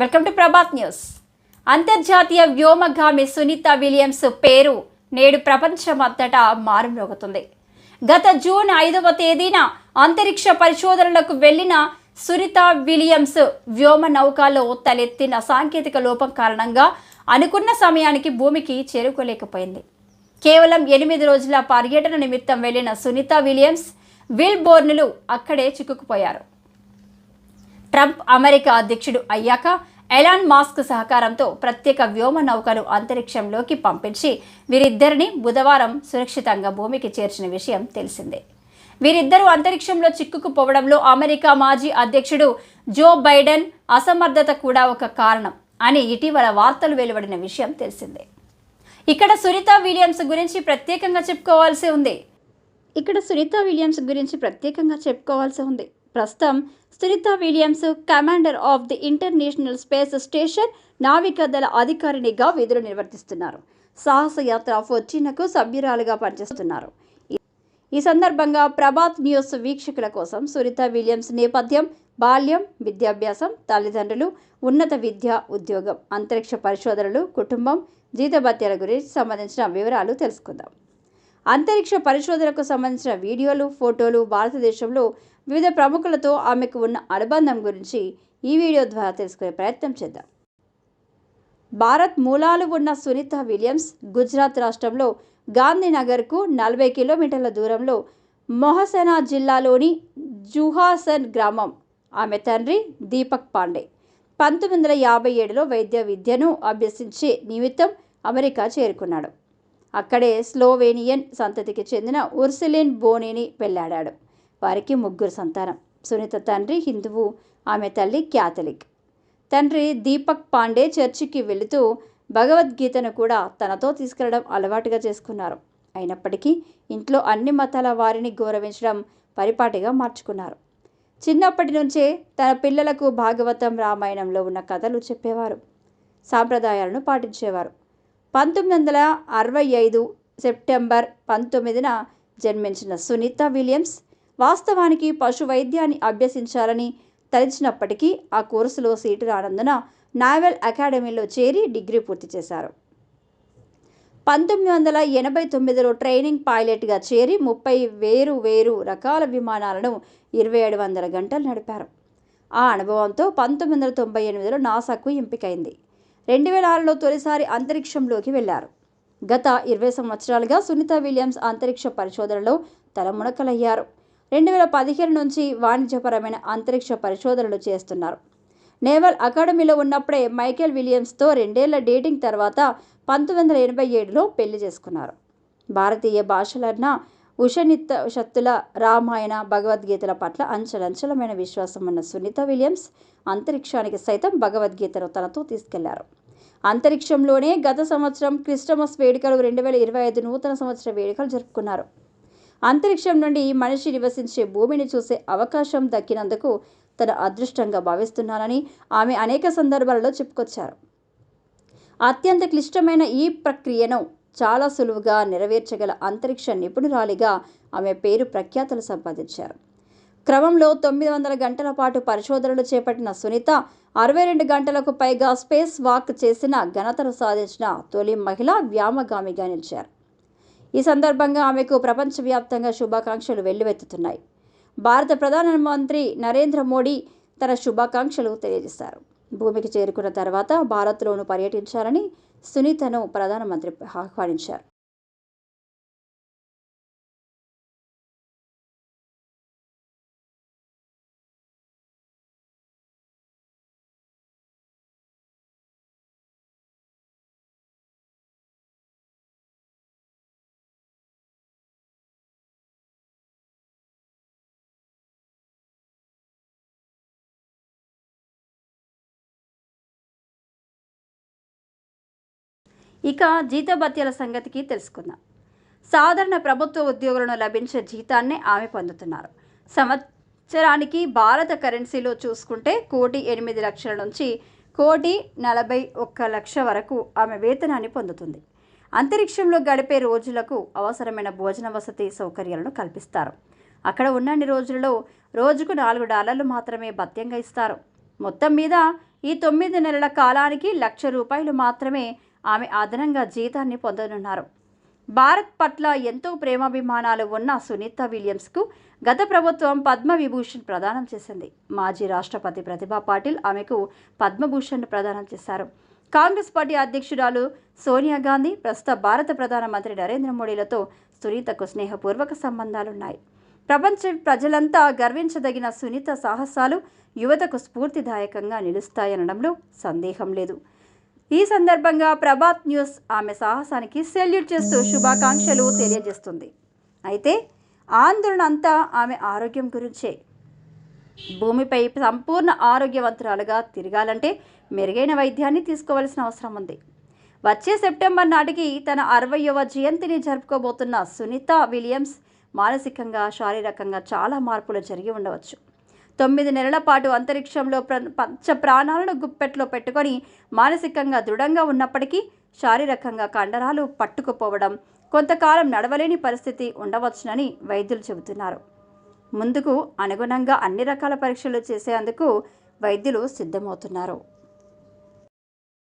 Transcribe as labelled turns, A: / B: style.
A: Welcome to Prabhat news. అంతర్జాతీయ వ్యోమగామి Sunitha Williams పేరు నేడు ప్రపంచమంతటా మారుమ్రోగుతుంది. గత జూన్ ఐదవ తేదీన అంతరిక్ష పరిశోధనలకు వెళ్ళిన సునీత విలియమ్స్ వ్యోమ నౌకలో తలెత్తిన సాంకేతిక లోపం కారణంగా అనుకున్న సమయానికి భూమికి చేరుకోలేకపోయింది. కేవలం ఎనిమిది రోజుల పర్యటన నిమిత్తం వెళ్ళిన సునీత విలియమ్స్ విల్ బోర్నులు అక్కడే చిక్కుకుపోయారు. ట్రంప్ అమెరికా అధ్యక్షుడు అయ్యాక ఎలాన్ మాస్క్ సహకారంతో ప్రత్యేక వ్యోమ నౌకను అంతరిక్షంలోకి పంపించి వీరిద్దరిని బుధవారం సురక్షితంగా భూమికి చేర్చిన విషయం తెలిసిందే. వీరిద్దరూ అంతరిక్షంలో చిక్కుకుపోవడంలో అమెరికా మాజీ అధ్యక్షుడు జో బైడెన్ అసమర్థత కూడా ఒక కారణం అని ఇటీవల వార్తలు వెలువడిన విషయం తెలిసిందే. ఇక్కడ సునీత విలియమ్స్ గురించి ప్రత్యేకంగా చెప్పుకోవాల్సి ఉంది. ఇక్కడ సునీత విలియమ్స్ గురించి ప్రత్యేకంగా చెప్పుకోవాల్సి ఉంది. ప్రస్తుతం Sunita Williams commander of the International Space Station నావికాదళ అధికారినిగా విధులు నిర్వర్తిస్తున్నారు. సాహసయాత్ర ఫొచ్చినకు సభ్యురాలుగా పనిచేస్తున్నారు. ఈ- ఈ సందర్భంగా ప్రభాత్ న్యూస్ వీక్షకుల కోసం సునీత విలియమ్స్ నేపథ్యం బాల్యం విద్యాభ్యాసం తల్లిదండ్రులు ఉన్నత విద్య ఉద్యోగం అంతరిక్ష పరిశోధనలు కుటుంబం జీతభత్యాల గురించి సంబంధించిన వివరాలు తెలుసుకుందాం. అంతరిక్ష పరిశోధనకు సంబంధించిన వీడియోలు ఫోటోలు భారతదేశంలో వివిధ ప్రముఖులతో ఆమెకు ఉన్న అనుబంధం గురించి ఈ వీడియో ద్వారా తెలుసుకునే ప్రయత్నం చేద్దాం. భారత్ మూలాలు ఉన్న సునీత విలియమ్స్ గుజరాత్ రాష్ట్రంలో గాంధీనగర్కు నలభై కిలోమీటర్ల దూరంలో మొహసనా జిల్లాలోని జుహాసన్ గ్రామం. ఆమె తండ్రి దీపక్ పాండే. పంతొమ్మిది వందల యాభై ఏడులో వైద్య విద్యను అభ్యసించే నిమిత్తం అమెరికా చేరుకున్నాడు. అక్కడే స్లోవేనియన్ సంతతికి చెందిన ఉర్సిలిన్ బోనీని పెళ్ళాడాడు వారికి ముగ్గురు సంతానం. సునీత తండ్రి హిందువు ఆమె తల్లి క్యాథలిక్. తండ్రి దీపక్ పాండే చర్చికి వెళుతూ భగవద్గీతను కూడా తనతో తీసుకెళ్ళడం అలవాటుగా చేసుకున్నారు. అయినప్పటికీ ఇంట్లో అన్ని మతాల వారిని గౌరవించడం పరిపాటిగా మార్చుకున్నారు. చిన్నప్పటి నుంచే తన పిల్లలకు భాగవతం రామాయణంలో ఉన్న కథలు చెప్పేవారు. సాంప్రదాయాలను పాటించేవారు. పంతొమ్మిది వందల అరవై ఐదు సెప్టెంబర్ పంతొమ్మిదిన జన్మించిన సునీత విలియమ్స్ వాస్తవానికి పశు వైద్యాన్ని అభ్యసించాలని తలిచినప్పటికీ ఆ కోర్సులో సీటు రానందున నావెల్ అకాడమీలో చేరి డిగ్రీ పూర్తి చేశారు. పంతొమ్మిది వందల ఎనభై తొమ్మిదిలో ట్రైనింగ్ పైలట్గా చేరి ముప్పై వేరు వేరు రకాల విమానాలను ఇరవై ఏడు వందల గంటలు నడిపారు. ఆ అనుభవంతో పంతొమ్మిది వందల తొంభై ఎనిమిదిలో నాసాకు ఎంపికైంది. రెండు వేల ఆరులో తొలిసారి అంతరిక్షంలోకి వెళ్ళారు గత ఇరవై సంవత్సరాలుగా సునీత విలియమ్స్ అంతరిక్ష పరిశోధనలో తలమునకలయ్యారు. రెండు వేల పదిహేను నుంచి వాణిజ్యపరమైన అంతరిక్ష పరిశోధనలు చేస్తున్నారు. నేవల్ అకాడమీలో ఉన్నప్పుడే మైకేల్ విలియమ్స్తో రెండేళ్ళ డేటింగ్ తర్వాత పంతొమ్మిది వందల ఎనభై ఏడులో పెళ్ళి చేసుకున్నారు. భారతీయ భాషలన్న ఉషనిత శక్తుల రామాయణ భగవద్గీతల పట్ల అంచలంచలమైన విశ్వాసం ఉన్న సునీత విలియమ్స్ అంతరిక్షానికి సైతం భగవద్గీతను తనతో తీసుకెళ్ళారు. అంతరిక్షంలోనే గత సంవత్సరం క్రిస్టమస్ వేడుకలు రెండు వేల ఇరవై ఐదు నూతన సంవత్సర వేడుకలు జరుపుకున్నారు. అంతరిక్షం నుండి మనిషి నివసించే భూమిని చూసే అవకాశం దక్కినందుకు తన అదృష్టంగా భావిస్తున్నానని ఆమె అనేక సందర్భాలలో చెప్పుకొచ్చారు. అత్యంత క్లిష్టమైన ఈ ప్రక్రియను చాలా సులువుగా నెరవేర్చగల అంతరిక్ష నిపుణురాలిగా ఆమె పేరు ప్రఖ్యాతలు సంపాదించారు. క్రమంలో తొమ్మిది వందల గంటల పాటు పరిశోధనలు చేపట్టిన సునీత అరవై రెండు గంటలకు పైగా స్పేస్ వాక్ చేసిన ఘనతను సాధించిన తొలి మహిళ వ్యామగామిగా నిలిచారు. ఈ సందర్భంగా ఆమెకు ప్రపంచవ్యాప్తంగా శుభాకాంక్షలు వెల్లువెత్తుతున్నాయి. భారత ప్రధానమంత్రి నరేంద్ర మోడీ తన శుభాకాంక్షలు తెలియజేశారు. భూమికి చేరుకున్న తర్వాత భారత్లోను పర్యటించాలని సునీతను ప్రధానమంత్రి ఆహ్వానించారు. ఇక జీతభత్యాల సంగతికి తెలుసుకుందాం. సాధారణ ప్రభుత్వ ఉద్యోగులను లభించే జీతాన్నే ఆమె పొందుతున్నారు. సంవత్సరానికి భారత కరెన్సీలో చూసుకుంటే కోటి ఎనిమిది లక్షల నుంచి కోటి నలభై ఒక్క లక్ష వరకు ఆమె వేతనాన్ని పొందుతుంది. అంతరిక్షంలో గడిపే రోజులకు అవసరమైన భోజన వసతి సౌకర్యాలను కల్పిస్తారు. అక్కడ ఉన్నన్ని రోజులలో రోజుకు నాలుగు డాలర్లు మాత్రమే భత్యంగా ఇస్తారు. మొత్తం మీద ఈ తొమ్మిది నెలల కాలానికి లక్ష రూపాయలు మాత్రమే ఆమె అదనంగా జీతాన్ని పొందనున్నారు. భారత్ పట్ల ఎంతో ప్రేమాభిమానాలు ఉన్న సునీత విలియమ్స్కు గత ప్రభుత్వం పద్మవిభూషణ్ ప్రదానం చేసింది. మాజీ రాష్ట్రపతి ప్రతిభా పాటిల్ ఆమెకు పద్మభూషణ్ ప్రదానం చేశారు. కాంగ్రెస్ పార్టీ అధ్యక్షురాలు సోనియా గాంధీ ప్రస్తుత భారత ప్రధానమంత్రి నరేంద్ర మోడీలతో సునీతకు స్నేహపూర్వక సంబంధాలున్నాయి. ప్రపంచ ప్రజలంతా గర్వించదగిన సునీత సాహసాలు యువతకు స్ఫూర్తిదాయకంగా నిలుస్తాయనడంలో సందేహం లేదు. ఈ సందర్భంగా ప్రభాత్ న్యూస్ ఆమె సాహసానికి సెల్యూట్ చేస్తూ శుభాకాంక్షలు తెలియజేస్తుంది. అయితే ఆందోళన అంతా ఆమె ఆరోగ్యం గురించే. భూమిపై సంపూర్ణ ఆరోగ్యవంతురాలుగా తిరగాలంటే మెరుగైన వైద్యాన్ని తీసుకోవాల్సిన అవసరం ఉంది. వచ్చే సెప్టెంబర్ నాటికి తన అరవయవ జయంతిని జరుపుకోబోతున్న సునీత విలియమ్స్ మానసికంగా శారీరకంగా చాలా మార్పులు జరిగి ఉండవచ్చు. తొమ్మిది నెలల పాటు అంతరిక్షంలో ప్ర పంచ ప్రాణాలను గుప్పెట్లో పెట్టుకొని మానసికంగా దృఢంగా ఉన్నప్పటికీ శారీరకంగా కండరాలు పట్టుకుపోవడం కొంతకాలం నడవలేని పరిస్థితి ఉండవచ్చునని వైద్యులు చెబుతున్నారు. ముందుకు అనుగుణంగా అన్ని రకాల పరీక్షలు చేసేందుకు వైద్యులు సిద్ధమవుతున్నారు.